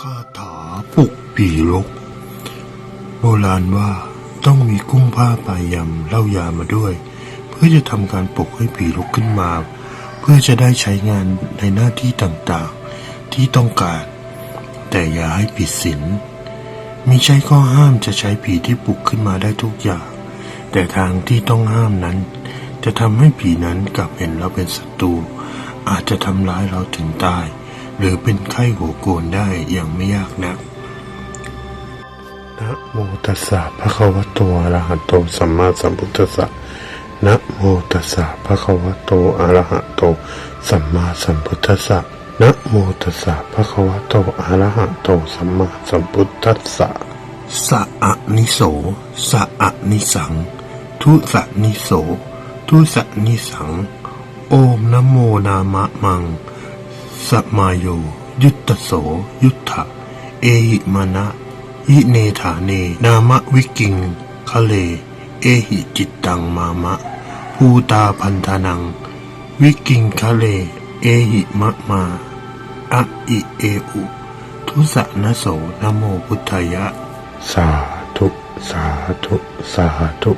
คาถาปลุกผีลก โบราณว่าต้องมีกุ้งผ้าปลายำเหล้ายามาด้วย เพื่อจะทำการปลุกให้ผีลุกขึ้นมา เพื่อจะได้ใช้งานในหน้าที่ต่างๆ ที่ต้องการ แต่อย่าให้ผิดศีลมิใช่ข้อห้ามจะใช้ผีที่ปลุกขึ้นมาได้ทุกอย่าง แต่ทางที่ต้องห้ามนั้น จะทำให้ผีนั้นกลับเห็นเราเป็นศัตรูอาจจะทำร้ายเราถึงตาย หรือเป็นไข้หัวโกนได้อย่างไม่ยากนักนะโมตัสสะภะคะวะโตอะระหะโตสัมมาสัมพุทธัสสะนะโมตัสสะภะคะวะโตอะระหะโตสัมมาสัมพุทธัสสะนะโมตัสสะภะคะวะโตอะระหะโตสัมมาสัมพุทธัสสะสะอะนิโสสะอะนิสัง ทุสะนิโส ทุสะนิสัง โอมนะโมนามะมัง สมาโย ยุตตโส ยุทธะ เอหิมานะ ยิเนฐาเน นามะวิกิงคะเล เอหิจิตตังมามะ ภูตาพันธนัง วิกิงคะเล เอหิมะมา อะอิเออุ ทุสะนะโสนะโมพุทธายะ สาธุ สาธุ สาธุ